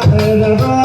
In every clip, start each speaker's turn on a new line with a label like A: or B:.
A: Pedro.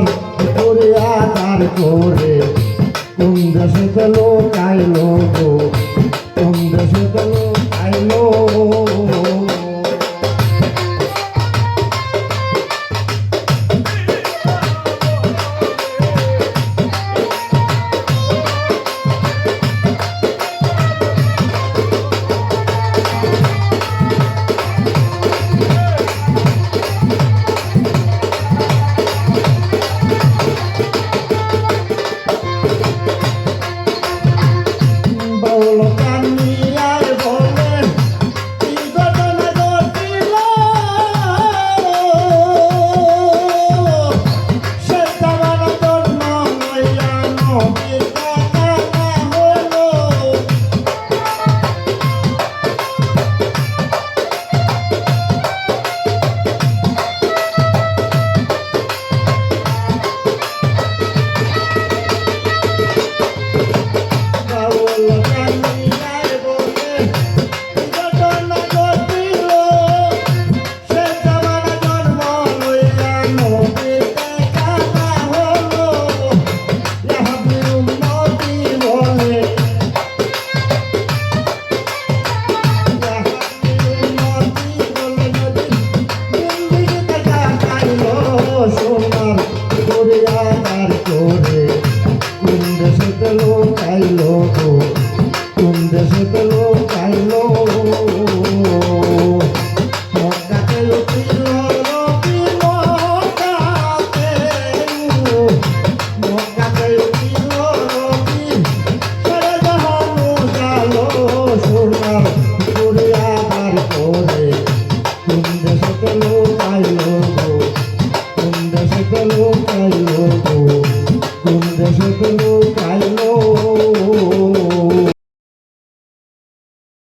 A: আদর করে আদার করে। কোন দেশে লোক আইলো corazón.